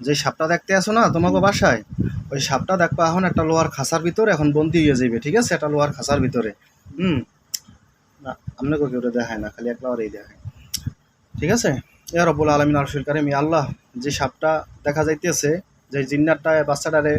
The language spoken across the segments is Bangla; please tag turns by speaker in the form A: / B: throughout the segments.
A: যে সাপটা দেখতে আসো না, তোমাকে বাসায়? ওই সাপটা দেখবা এখন একটা লোহার খাঁচার ভিতরে এখন বন্দি হয়ে যাবে ঠিক আছে? একটা লোহার খাঁচার ভিতরে। হুম? না, আপনাকে কেউ দেখায় না, খালি একলা ওরেই দেখায়। ঠিক আছে? এ রব্বুল আলমিন আরশুল কারিম আল্লাহ, যে সাপটা দেখা যাইতেছে, যে জিন্নারটা বাচ্চাটারে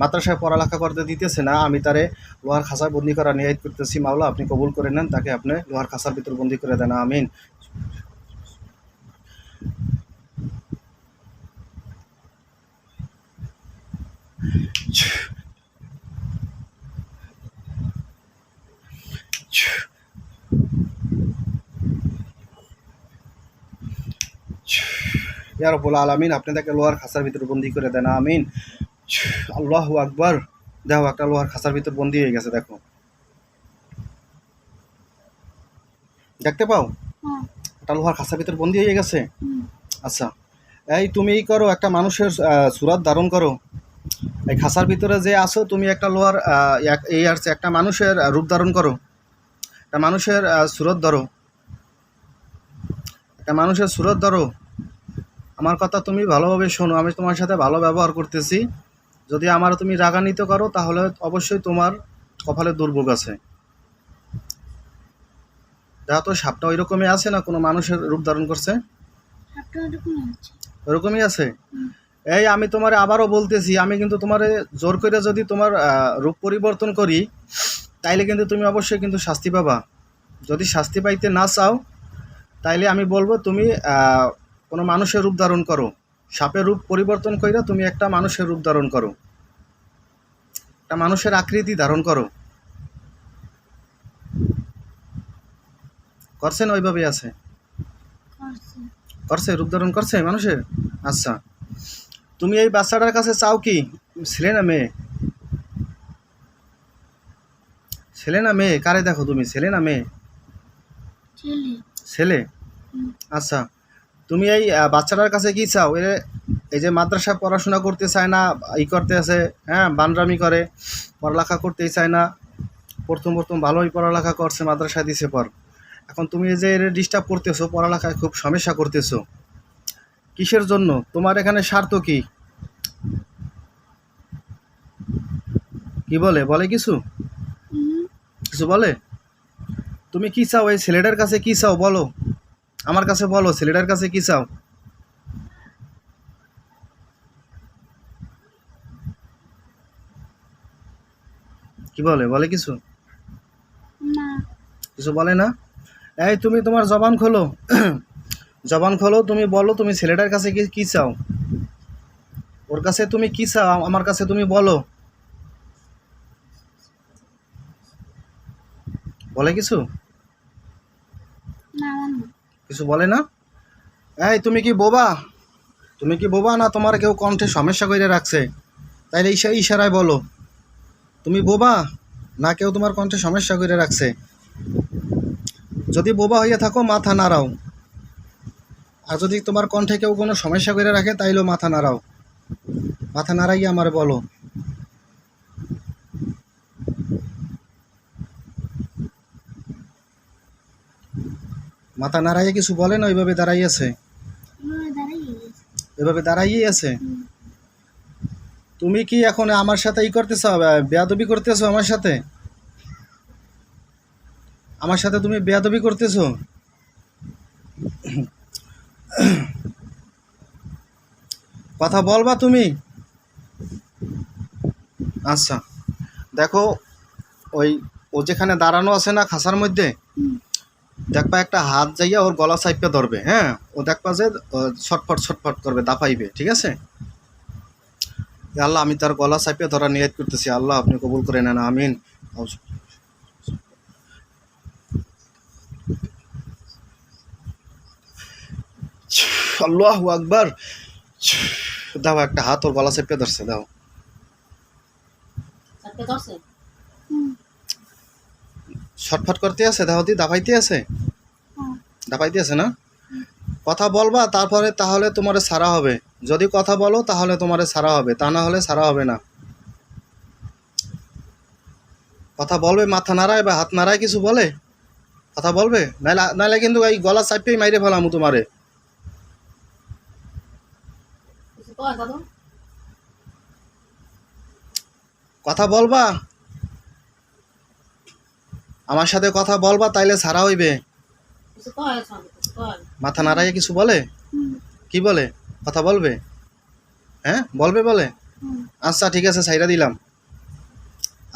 A: মাদ্রাসায় পড়ালেখা করতে দিতেছে না, আমি তারে লোহার খাঁচায় বন্দি করা নিয়াদ করতেছি। মাওলা, আপনি কবুল করে নেন, তাকে আপনি লোহার খাঁচার ভিতর বন্দি করে দেন। আমিন। ইয়া রব্বুল আলমিন আপনি তাকে লোহার খাঁচার ভিতর বন্দি করে দেন আমিন। আল্লাহ আকবার। দেখো একটা লোহার খাঁচার ভিতর বন্দি হয়ে গেছে দেখো। দেখতে পাও?
B: হ্যাঁ।
A: একটা লোহার খাঁচার ভিতর বন্দি হয়ে গেছে? আচ্ছা এই তুমি এই করো একটা মানুষের সুরাত ধারণ করো। এই খাঁচার ভিতরে যে আছো তুমি একটা লোহার এই আর একটা মানুষের রূপ ধারণ করো। একটা মানুষের সুরত ধরো। একটা মানুষের সুরত ধরো। আমার কথা তুমি ভালোভাবে শোনো আমি তোমার সাথে ভালো ব্যবহার করতেছি। যদি আমার তুমি রাগান্বিত করো তাহলে অবশ্যই তোমার কপালে দুর্ভোগ আছে। যা তো সাপটা ওই রকমই আছে না কোনো মানুষের রূপ ধারণ করছে? ওরকমই আছে। এই আমি তোমার আবারও বলতেছি আমি কিন্তু তোমার জোর করে যদি তোমার রূপ পরিবর্তন করি তাইলে কিন্তু তুমি অবশ্যই কিন্তু শাস্তি পাবা। যদি শাস্তি পাইতে না চাও তাইলে আমি বলব তুমি কোনো মানুষের রূপ ধারণ করো। সাপের রূপ পরিবর্তন কইরা তুমি একটা মানুষের রূপ ধারণ করো। একটা মানুষের আকৃতি ধারণ করো। করছেন ওইভাবেই আছে?
B: করছে।
A: রূপ ধারণ করছে মানুষের? আচ্ছা। তুমি এই বাচ্চাটার কাছে চাও কি? ছেলে না মেয়ে? ছেলে না মেয়ে? কারে দেখো তুমি? ছেলে না মেয়ে?
B: ছেলে।
A: আচ্ছা। তুমি এই বাচ্চাটার কাছে কি চাও? এ এই যে মাদ্রাসায় পড়াশোনা করতে চায় না ই করতে আছে হ্যাঁ বানরামি করে পড়ালেখা করতেই চায় না প্রথম প্রথম ভালোই পড়ালেখা করছে মাদ্রাসায় দিছে পর। এখন তুমি এই যে ডিস্টার্ব করতেছো পড়ালেখায় খুব সমস্যা করতেছো কিসের জন্য? তোমার এখানে স্বার্থ কি? কি বলে? বলে কিছু? কিছু বলে? তুমি কি চাও? এই ছেলেটার কাছে কি চাও? বলো। আমার কাছে বলো ছেলেটার কাছে কি চাও? কি বলে? বলে কিছু?
B: না।
A: কিছু বলে না? এই তুমি তোমার জবান খোলো। জবান খোলো তুমি বলো তুমি ছেলেটার কাছে কি কি চাও? ওর কাছে তুমি কি চাও? আমার কাছে তুমি বলো। বলে কিছু?
B: না।
A: কিছু বলে না? এই, তুমি কি বোবা? তুমি কি বোবা না তোমার কেউ কণ্ঠে সমস্যা করে রাখছে? তাইলে ইশা ইশারায় বলো। তুমি বোবা না কেউ তোমার কণ্ঠে সমস্যা করে রাখছে? যদি বোবা হইয়া থাকো, মাথা নাড়াও। আর যদি তোমার কণ্ঠে কেউ কোনো সমস্যা করে রাখে, তাইলেও মাথা নাড়াও। মাথা নাড়াইয়া আমার বলো। মাথা নাড়াইয়া কিছু বলে না ওইভাবে দাঁড়াইয়াছে
B: গেছে
A: এভাবে দাঁড়াইয়েই আছে। তুমি কি এখন আমার সাথে ই করতেছো বেয়াদবি করতেছো আমার সাথে? আমার সাথে তুমি বেয়াদবি করতেছো? কথা বলবা তুমি? আচ্ছা। দেখো ওই ও যেখানে দাঁড়ানো আছে না খাসার মধ্যে। দেখবা একটা হাত যাইয়া ওর গলা চাইপে ধরবে হ্যাঁ? ও দেখবা যে ছটফট ছটফট করবে দাপাইবে ঠিক আছে? আল্লাহ আমি তার গলা চাইপে ধরা নিয়ত করতেছি। আল্লাহ আপনি কবুল করে নেন আমিন। আল্লাহ আকবার। দাও একটা হাত ওর গলা চেপে ধরছে দাও।
B: হুম।
A: ছটফট করতে আছে দাও দি দাপাইতে আছে?
B: হ্যাঁ।
A: দাপাইতে আছে না? কথা বলবা তারপরে তাহলে তোমারে সারা হবে। যদি কথা বলো তাহলে তোমারে সারা হবে তা না হলে সারা হবে না। কথা বলবে মাথা নাড়ায় বা হাত নাড়ায় কিছু বলে? কথা বলবে? নাইলে নাইলে কিন্তু এই গলা চাপিয়েই মাইরে ফেলাম তোমারে। কথা বলবা আমার সাথে কথা বলবা তাইলে সারা হইবে। মাথা নাড়াইয়া কিছু বলে? কি বলে? কথা বলবে? হ্যাঁ বলবে বলে? আচ্ছা ঠিক আছে সাইরা দিলাম।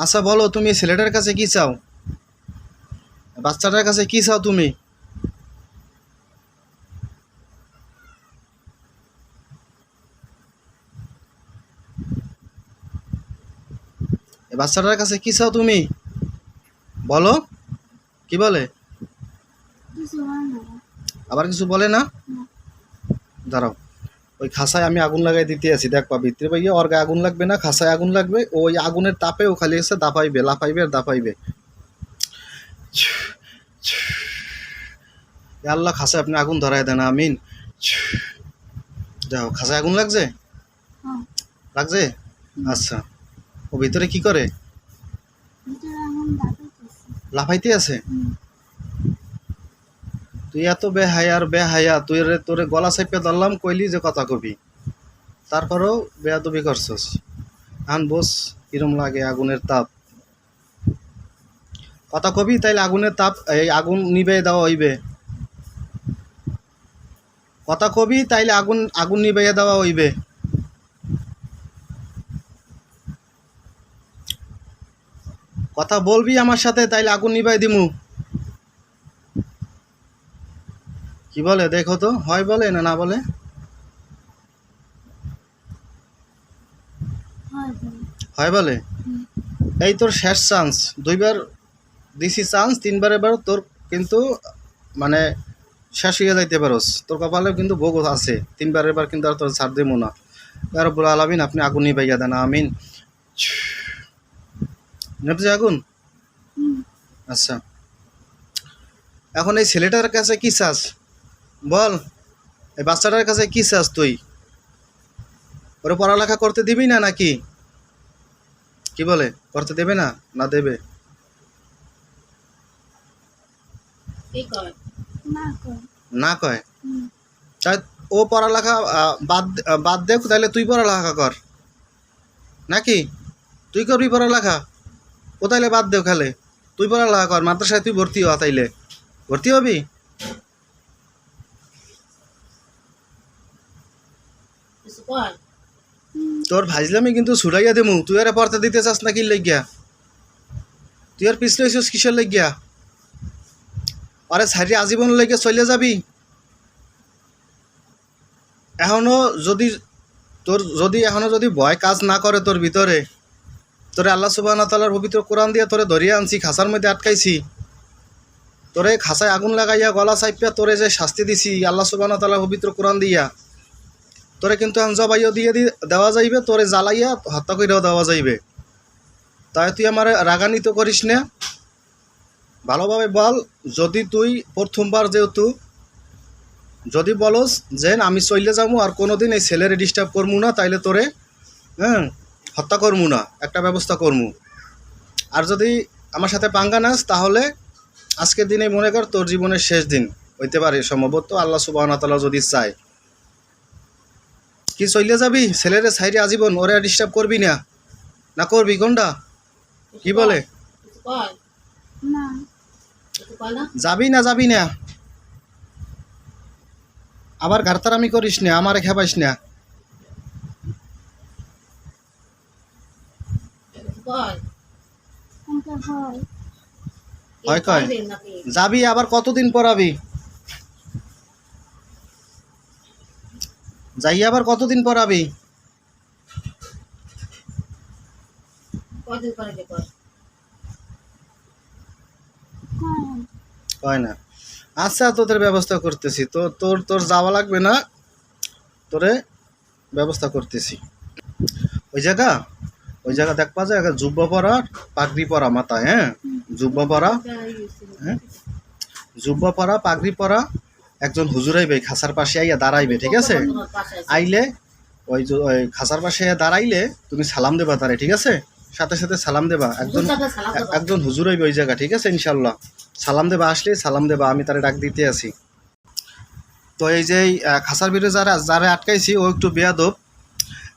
A: আচ্ছা বলো তুমি ছেলেটার কাছে কি চাও? বাচ্চাটার কাছে কি চাও তুমি? এ বাচ্চাটার কাছে কি চাও তুমি? বলো। কি বলে? আবার কিছু বলে না। দাঁড়াও। ওই খাসায় আমি আগুন লাগাই দিতে আছি দেখবা ভিতরে। ভাইয়া ওর গায়ে আগুন লাগবে না? খাসায় আগুন লাগবে। ওই আগুনের তাপে ও খালি এসে দাপাইবে লাফাইবে আর দাপাইবে এ আল্লাহ খাসায় আপনি আগুন ধরায় দেন আমিন। যাও খাসায় আগুন লাগছে?
B: হ্যাঁ।
A: লাগছে? আচ্ছা। ও ভিতরে কি করে? লাফাইতে আছে? তুই এত বেহায়া আর বেহায়া তুই রে তোরে গলা চাইপে ধরলাম কইলি যে কথা কবি। তারপরেও বেয়াদবি করছস। আন বস কিরম লাগে আগুনের তাপ। কথা কবি তাইলে আগুনের তাপ এই আগুন নিবে দেওয়া হইবে। কথা কবি তাইলে আগুন আগুন নিবে দেওয়া হইবে। কথা বলবি আমার সাথে তাইলে আগুন নিবাই দিমু। কি বলে দেখো তো হয় বলে না না বলে?
B: হয় বলে।
A: এই তোর শেষ চান্স দুইবার দিছি চান্স তিনবার এবার তোর কিন্তু মানে শেষ হয়ে যাইতে পারোস। তোর কপালে কিন্তু ভোগ আছে। তিনবার এবার কিন্তু আর তোর ছাড় দেবো না। আর বলে আলামিন আপনি আগুন নিবাইয়া দেন আমিন। নেপছে আগুন? আচ্ছা। এখন এই ছেলেটার কাছে কি চাস? বল এই বাচ্চাটার কাছে কি চাস তুই? ওরে পড়ালেখা করতে দিবি না নাকি? কি বলে? করতে দেবে না? না দেবে?
B: না
A: কয়। তাই ও পড়ালেখা বাদ বাদ দেখ তাহলে তুই পড়ালেখা কর। নাকি? তুই করবি পড়ালেখা? ও তাইলে বাদ দেও খালে? তুই পড়ালেখা কর মাদ্রাসায় তুই ভর্তি হ তাইলে। ভর্তি হবি? তোর ভাজলামি কিন্তু ছুড়াইয়া দেমু তুই আর পড়তে দিতে চাস না কি লাগিয়া? তুই আর পিছলে হইছিস কিসের লাগিয়া? আরে সারি আজীবন লেগে চলে যাবি? এখনও যদি তোর যদি এখনও যদি ভয় কাজ না করে তোর ভিতরে তোরে আল্লাহ সুবাহ তালার পবিত্র কোরআন দিয়ে তোরে ধরিয়ে আনছি, খাসার মধ্যে আটকাইছি। তোরে খাসায় আগুন লাগাইয়া, গলা চাইপিয়া তোরে যে শাস্তি দিছি, আল্লাহ সুবাহ তালার পবিত্র কোরআন দিয়া। তোরে কিন্তু আনজবাইও দিয়ে দি দেওয়া যাইবে, তোরে জ্বালাইয়া হত্যা কইরাও দেওয়া যাইবে। তাই তুই আমার রাগান্বিত করিস না। ভালোভাবে বল, যদি তুই প্রথমবার যেহেতু, যদি বলস যে আমি চলে যাব আর কোনোদিন এই ছেলেরে ডিস্টার্ব করব না, তাইলে তোরে হ্যাঁ হত্যা করব না একটা ব্যবস্থা করব আর যদি আমার সাথে পাঙ্গা নাস তাহলে আজকের দিনে মনে কর তোর জীবনের শেষ দিন হইতে পারে সম্ভবত আল্লাহ সুবাহ তালা যদি চায়। কি চলে যাবি? ছেলেরে সাইডে আজীবন ওরে ডিস্টার্ব করবি না। না করবি কোনটা কি বলে? যাবি না যাবি না। আবার ঘাড়তারামি করিস না আমারে খেপাইস না
C: কিছু কয়
B: আমাকে হয়?
A: কয়? যাবি আবার কতদিন পড়াবি? যাই আবার কতদিন পড়াবি?
C: কয়দিন পরে যে কয়
B: হয়
A: হয় না। আচ্ছা তোদের ব্যবস্থা করতেছি। তো তোর তোর যাওয়া লাগবে না? তোরে ব্যবস্থা করতেছি। ওই জায়গা? ওই জায়গা দেখবা যায়? জুব্বা পরা পাগড়ি পরা মাথায় হ্যাঁ? জুব্বা পরা হ্যাঁ? জুব্বা পরা পাগড়ি পরা একজন হুজুর আইবে খাসার পাশে আইয়া দাঁড়াইবে ঠিক আছে? আইলে ওই যে- খাসার পাশে আইয়া দাঁড়াইলে তুমি সালাম দেবা তারে ঠিক আছে? সাথে সাথে সালাম দেবা। একজন একজন হুজুর হইবে ওই জায়গা ঠিক আছে? ইনশাল্লাহ সালাম দেবা আসলে সালাম দেবা আমি তারে ডাক দিতে আছি। তো এই যে খাসার ভিতরে যারা যারা আটকাইছি ও একটু বেয়াদব।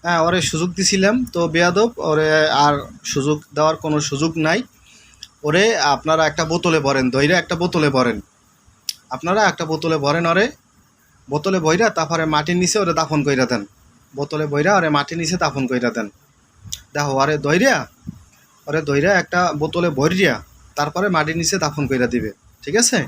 A: হ্যাঁ ওরে সুযোগ দিছিলাম। তো বেয়াদব, ওরে আর সুযোগ দেওয়ার কোনো সুযোগ নাই। ওরে আপনারা একটা বোতলে ভরেন, দইরা একটা বোতলে ভরেন। আপনারা একটা বোতলে ভরেন ওরে। বোতলে বইরা তারপরে মাটির নিচে ওরে দাফন কইরা দেন। বোতলে বইরা ওরে মাটির নিচে দাফন কইরা দেন। দেখো, আরে দইরা, ওরে দইরা একটা বোতলে ভরিয়া তারপরে মাটির নিচে দাফন কইরা দিবে। ঠিক আছে?